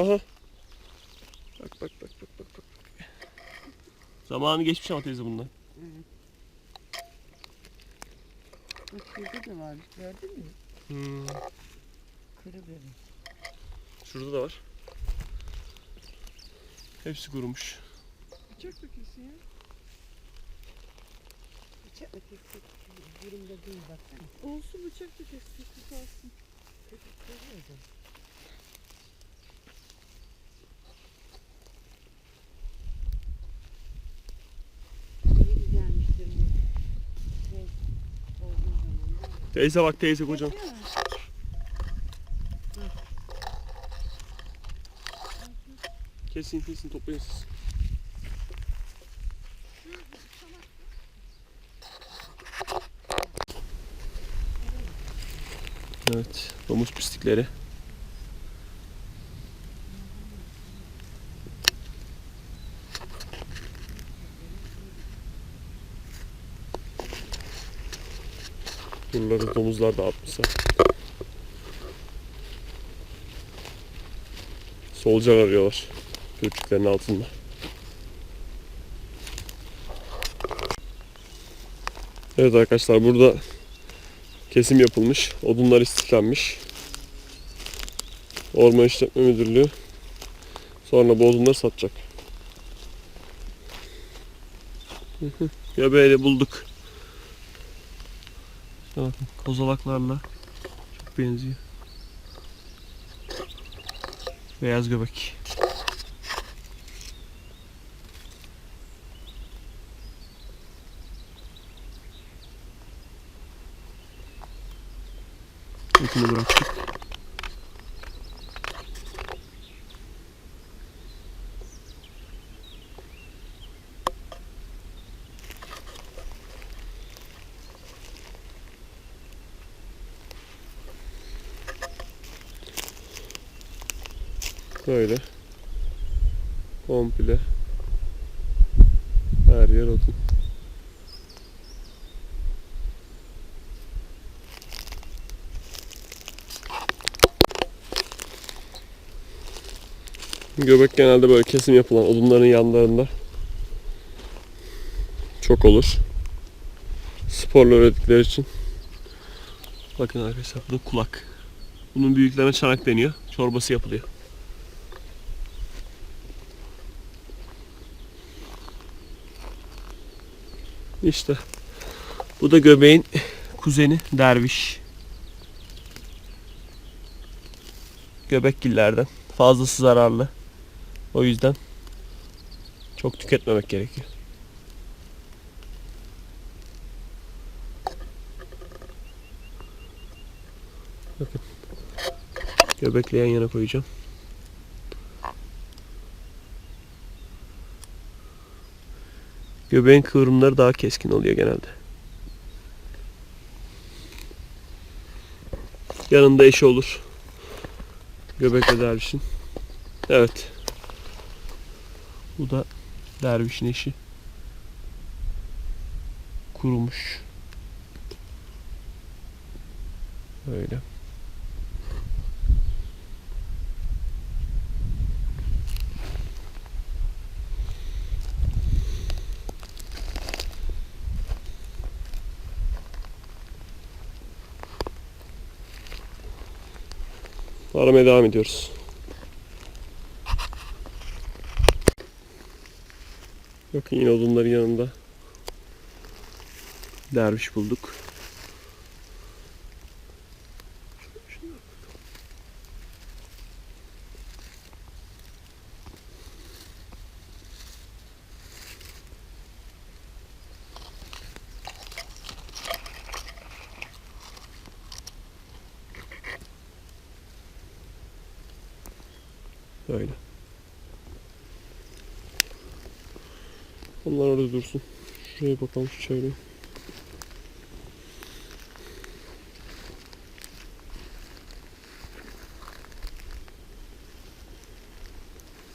Aha. Bak bak bak bak bak bak. Zamanı geçmiş ama teyze bundan. Bak şurada da var. Gördün mü? Hmm. Kırı böyle. Şurada da var. Hepsi kurumuş. Bıçak da kesin ya. Bıçakla kestik. Durumda değil baksana. Olsun bıçak da kessin. Tutarsın. Kırıyordu. Ne güzelmiştir bu. Şey, olduğu zaman. Teyze bak teyze kocam. Kesin kesin toplayın siz. Evet, domuz pislikleri. Buraları domuzlar dağıtmışlar. Solucan arıyorlar. Köpüklerin altında. Evet arkadaşlar burada kesim yapılmış. Odunlar istiflenmiş. Orman İşletme Müdürlüğü sonra bu odunları satacak. Hı hı. Göbeği de bulduk. Bakın kozalaklarla çok benziyor. Beyaz göbek. Etini bıraktık. Böyle. Komple. Her yer odun. Göbek genelde böyle kesim yapılan odunların yanlarında çok olur. Sporla ürettikleri için. Bakın arkadaşlar bu kulak. Bunun büyüklerine çanak deniyor. Çorbası yapılıyor. İşte bu da göbeğin kuzeni derviş. Göbekgillerden. Fazlası zararlı. O yüzden çok tüketmemek gerekiyor. Bakın. Göbekle yan yana koyacağım. Göbeğin kıvrımları daha keskin oluyor genelde. Yanında eşi olur. Göbekle dervişin. Evet. Bu da dervişin eşi. Kurumuş. Böyle. Aramaya devam ediyoruz. Bakın yine odunların yanında derviş bulduk. Böyle. Dursun. Şuraya bakalım şu çevreye.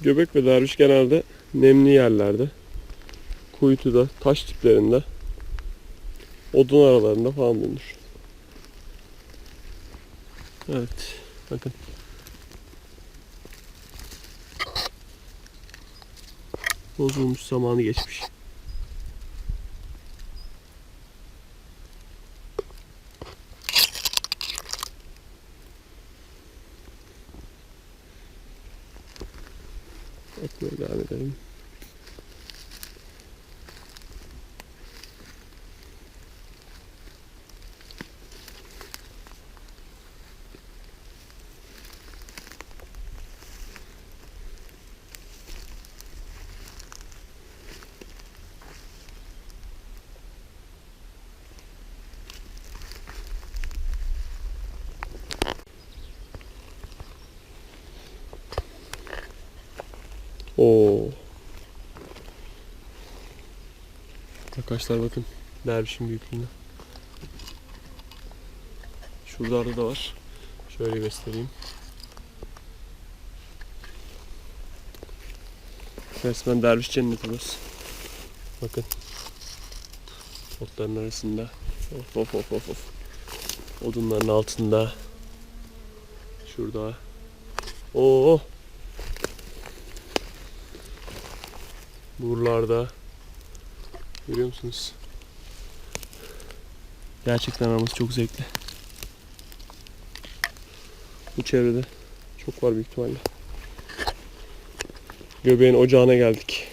Göbek ve derviş genelde nemli yerlerde, kuytuda, taş tiplerinde, odun aralarında falan bulunur. Evet. Bakın. Bozulmuş zamanı geçmiş. everything. Oo. Arkadaşlar bakın dervişin büyüklüğüne. Şurada da var. Şöyle göstereyim. Resmen derviş cenneti burası. Bakın. Otların arasında. Of of of of of. Odunların altında. Şurada. Oo. Buralarda. Görüyor musunuz? Gerçekten araması çok zevkli. Bu çevrede çok var büyük ihtimalle. Göbeğin ocağına geldik.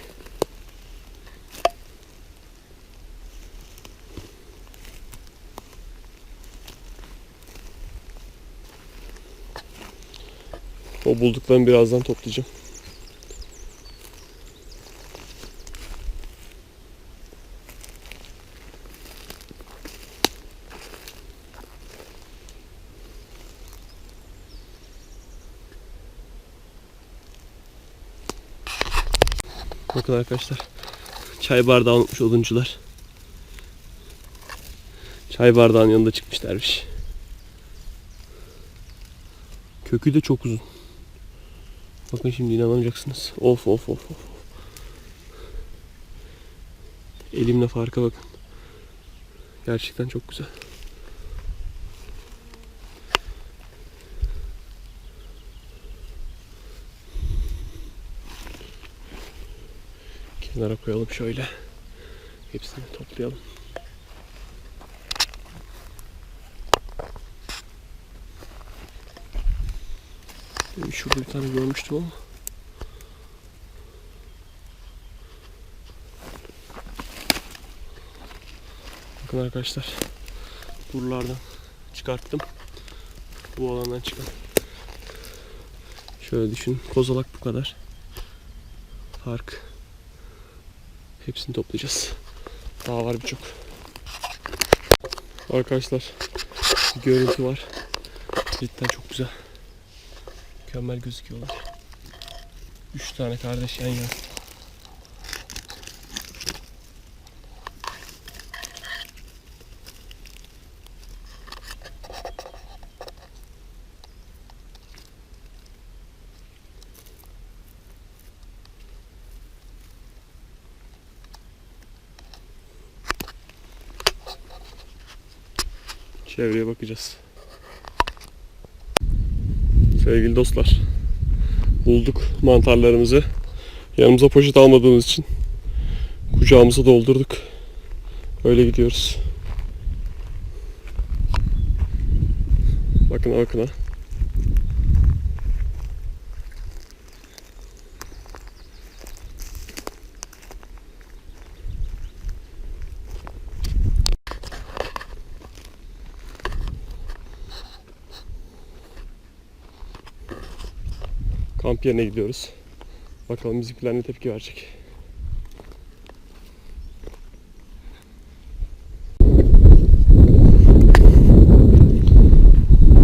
O bulduklarımı birazdan toplayacağım. Bakın arkadaşlar. Çay bardağı unutmuş oduncular. Çay bardağının yanında çıkmış derviş. Kökü de çok uzun. Bakın şimdi inanamayacaksınız. Of of of of. Elimle farka bakın. Gerçekten çok güzel. Kenara koyalım şöyle. Hepsini toplayalım. Demin şurada bir tane görmüştüm ama. Bakın arkadaşlar. Buralardan çıkarttım. Bu alandan çıkan. Şöyle düşün. Kozalak bu kadar. Fark. Hepsini toplayacağız. Daha var birçok. Arkadaşlar bir görüntü var. Cidden çok güzel. Mükemmel gözüküyorlar. Üç tane kardeş yan yana. Çevreye bakacağız. Sevgili dostlar. Bulduk mantarlarımızı. Yanımıza poşet almadığımız için kucağımıza doldurduk. Öyle gidiyoruz. Bakın bakın. Kamp yerine gidiyoruz. Bakalım bizimkiler ne tepki verecek.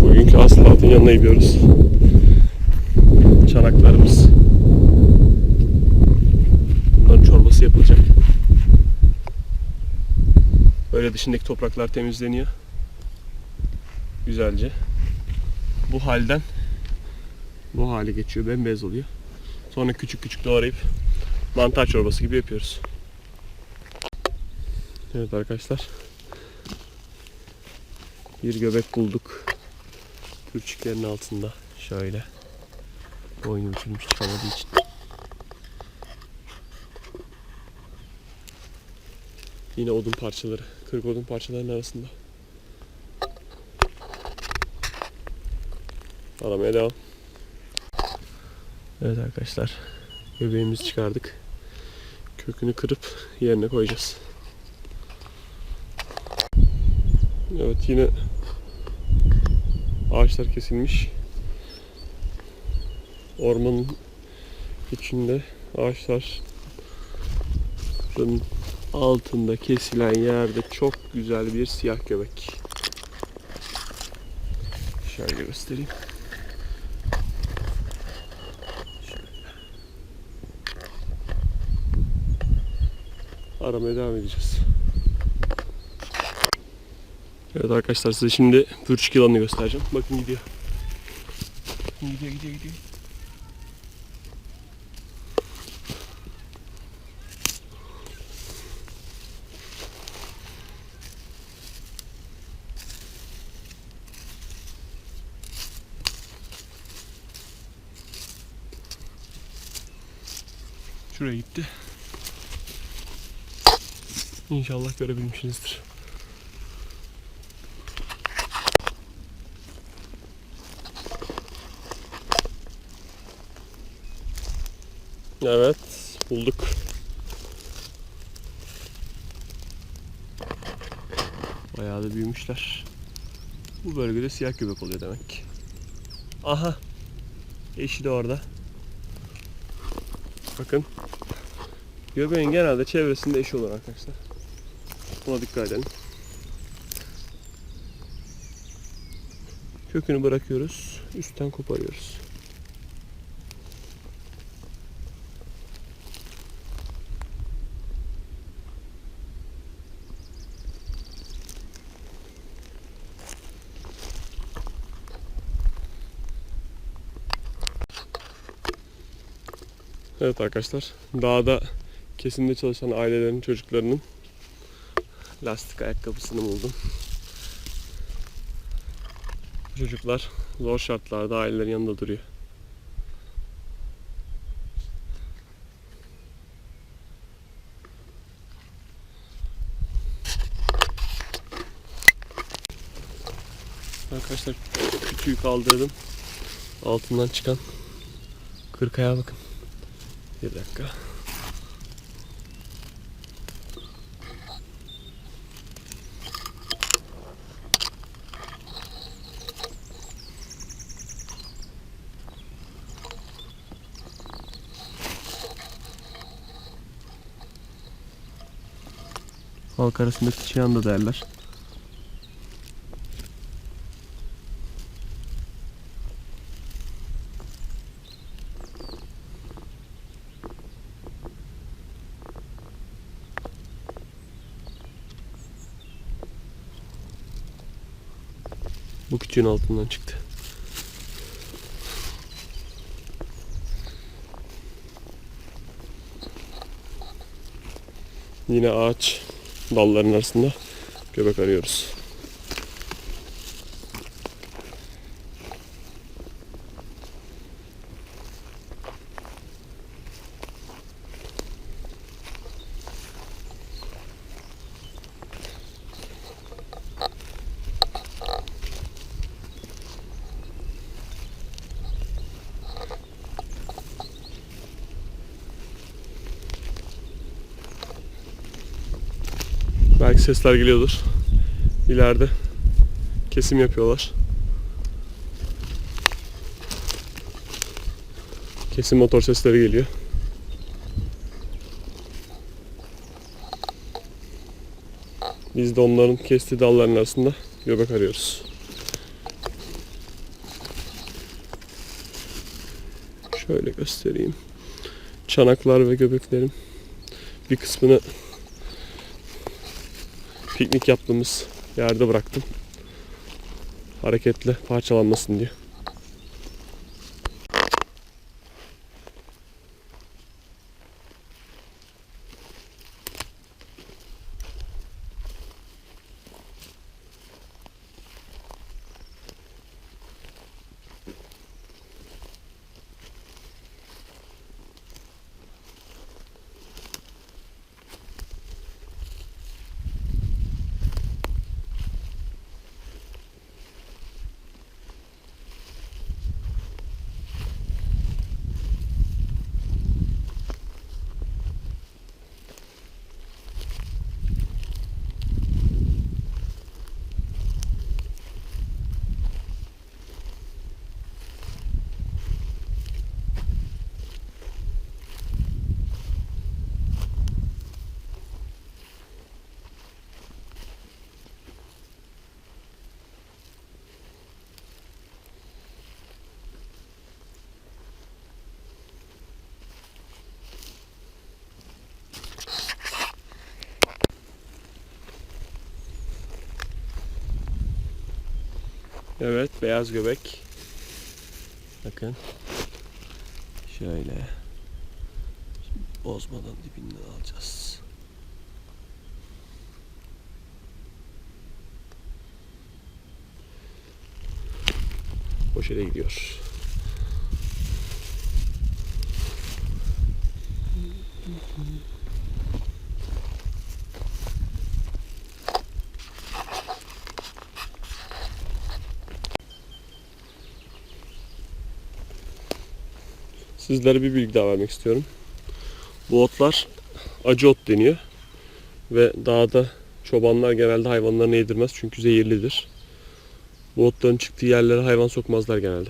Bugünkü aslatın yanına gidiyoruz. Çanaklarımız. Bunların çorbası yapılacak. Böyle dışındaki topraklar temizleniyor. Güzelce. Bu halden bu hale geçiyor. Bembeyaz oluyor. Sonra küçük küçük doğrayıp mantar çorbası gibi yapıyoruz. Evet arkadaşlar. Bir göbek bulduk. Kürçüklerin altında. Şöyle. Boynu bükülmüş çıkamadığı için. Yine odun parçaları. Kırık odun parçalarının arasında. Aramaya devam. Evet arkadaşlar. Göbeğimizi çıkardık. Kökünü kırıp yerine koyacağız. Evet yine ağaçlar kesilmiş. Ormanın içinde ağaçların altında kesilen yerde çok güzel bir siyah göbek. Şöyle göstereyim. Aramaya devam edeceğiz. Evet arkadaşlar size şimdi pürçük yılanını göstereceğim. Bakın gidiyor. Gidiyor gidiyor gidiyor. Şuraya gitti. İnşallah görebilmişsinizdir. Evet, bulduk. Bayağı da büyümüşler. Bu bölgede siyah göbek oluyor demek. Aha. Eşi de orada. Bakın. Göbeğin genelde çevresinde eşi olur arkadaşlar. Buna dikkat edelim. Kökünü bırakıyoruz. Üstten koparıyoruz. Evet arkadaşlar, dağda kesimde çalışan ailelerin çocuklarının lastik ayakkabısını buldum. Çocuklar zor şartlarda ailelerin yanında duruyor. Arkadaşlar küçüğü kaldırdım. Altından çıkan kırkaya bakın. Bir dakika. Halk arasında çıyan da derler. Bu küçüğün altından çıktı. Yine ağaç dalların arasında göbek arıyoruz. Sesler geliyordur. İleride kesim yapıyorlar. Kesim motor sesleri geliyor. Biz de onların kestiği dalların arasında göbek arıyoruz. Şöyle göstereyim. Çanaklar ve göbeklerin bir kısmını piknik yaptığımız yerde bıraktım. Hareketle parçalanmasın diye. Evet beyaz göbek. Bakın. Şöyle. Bozmadan dibinden alacağız. Poşete gidiyor. Sizlere bir bilgi daha vermek istiyorum. Bu otlar acı ot deniyor. Ve dağda çobanlar genelde hayvanlarını yedirmez çünkü zehirlidir. Bu otların çıktığı yerlere hayvan sokmazlar genelde.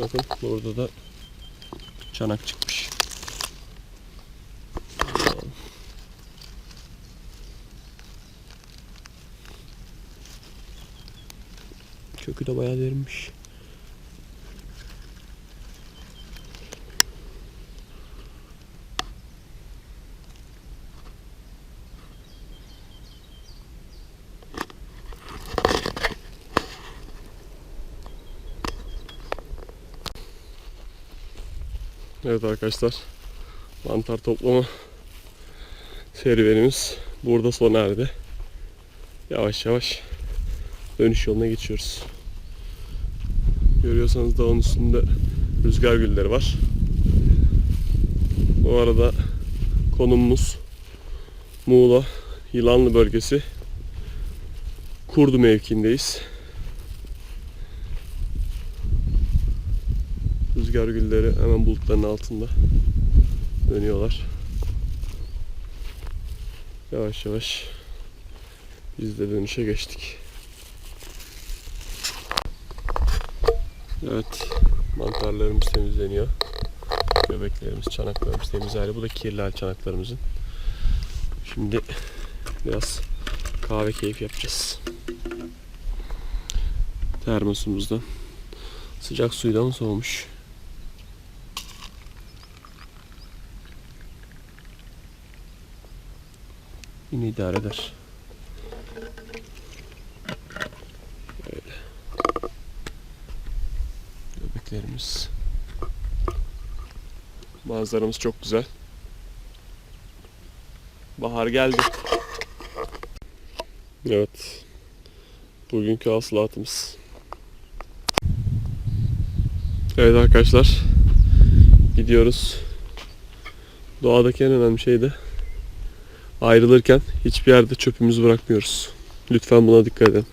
Bakın burada da çanak çıkmış. Kökü de bayağı derinmiş. Evet arkadaşlar. Mantar toplama serüvenimiz burada sona erdi. Yavaş yavaş dönüş yoluna geçiyoruz. Görüyorsanız dağın üstünde rüzgar gülleri var. Bu arada konumumuz Muğla Yılanlı bölgesi Kurdu mevkiindeyiz. Rüzgar gülleri hemen bulutların altında dönüyorlar. Yavaş yavaş biz de dönüşe geçtik. Evet, mantarlarımız temizleniyor. Göbeklerimiz, çanaklarımız temiz. Bu da kirli hal çanaklarımızın. Şimdi biraz kahve keyif yapacağız. Termosumuzdan sıcak suydan soğumuş. Yine idare eder. Böyle. Göbeklerimiz. Manzaramız çok güzel. Bahar geldi. Evet. Bugünkü hasılatımız. Evet arkadaşlar. Gidiyoruz. Doğadaki en önemli şey de ayrılırken hiçbir yerde çöpümüzü bırakmıyoruz. Lütfen buna dikkat edin.